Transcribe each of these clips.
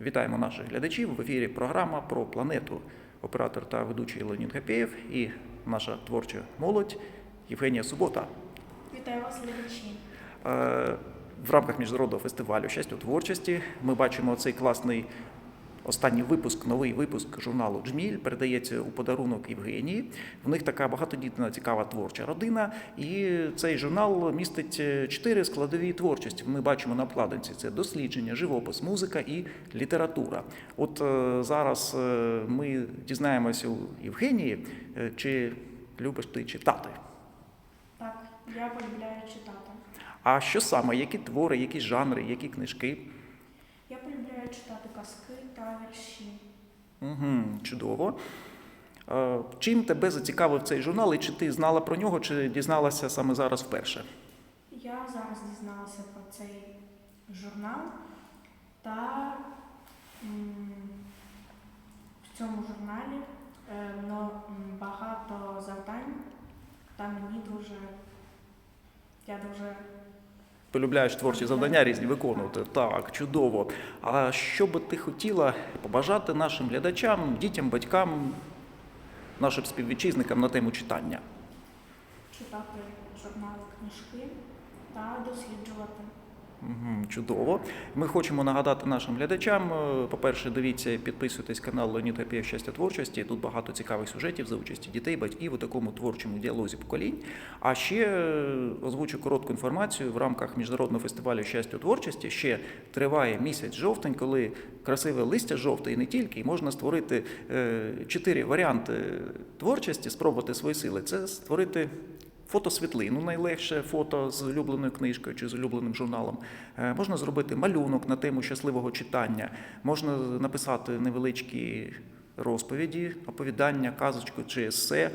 Вітаємо наших глядачів в ефірі. Програма про планету. Оператор та ведучий Леонід Гапєєв і наша творча молодь Євгенія Субота. Вітаю вас, глядачі. Е, В рамках міжнародного фестивалю щастя у творчості ми бачимо цей класний останній випуск, новий випуск журналу Джміль передається у подарунок Євгенії. В них така багатодітна цікава творча родина. І цей журнал містить е, чотири складові творчості. Ми бачимо на обкладинці: це дослідження, живопис, музика і література. От е, зараз е, ми дізнаємося у Євгенії, чи любиш ти читати. Так, я полюбляю читати. А що саме, які твори, які жанри, які книжки? Я полюбляю читати казки та вірші. Угу, чудово. Чим тебе зацікавив цей журнал, і чи ти знала про нього, чи дізналася саме зараз вперше? Я зараз дізналася про цей журнал та в цьому журналі е, багато завдань та мені дуже. Я дуже Полюбляєш творчі завдання різні виконувати. Так, чудово. А що би ти хотіла побажати нашим глядачам, дітям, батькам, нашим співвітчизникам на тему читання? читати журнали, книжки та досліджувати. Чудово. Ми хочемо нагадати нашим глядачам. е, По-перше, дивіться, підписуйтесь канал Леонід Гапєєв щастя творчості. Тут багато цікавих сюжетів за участі дітей, батьків у такому творчому діалозі поколінь. А ще е, озвучу коротку інформацію в рамках міжнародного фестивалю щастя творчості. Ще триває місяць жовтень, коли красиве листя жовте і не тільки, і можна створити е, чотири варіанти творчості, спробувати свої сили. Це створити Фотосвітлину найлегше фото з улюбленою книжкою чи з улюбленим журналом. Е, Можна зробити малюнок на тему щасливого читання, можна написати невеличкі розповіді, оповідання, казочку чи есе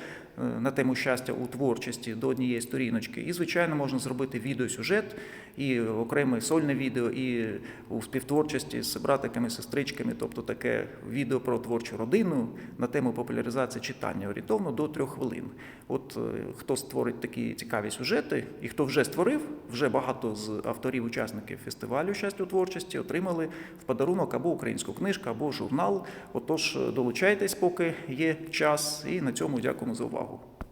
на тему щастя у творчості до однієї сторіночки. І, звичайно, можна зробити відеосюжет, і окреме сольне відео, і у співтворчості з братиками, сестричками, тобто таке відео про творчу родину на тему популяризації читання орієнтовно до трьох хвилин. От е, хто створить такі цікаві сюжети, і хто вже створив, вже багато з авторів-учасників фестивалю щастя у творчості отримали в подарунок або українську книжку, або журнал. Отож, е, долучайтесь, поки є час, і на цьому дякуємо за увагу.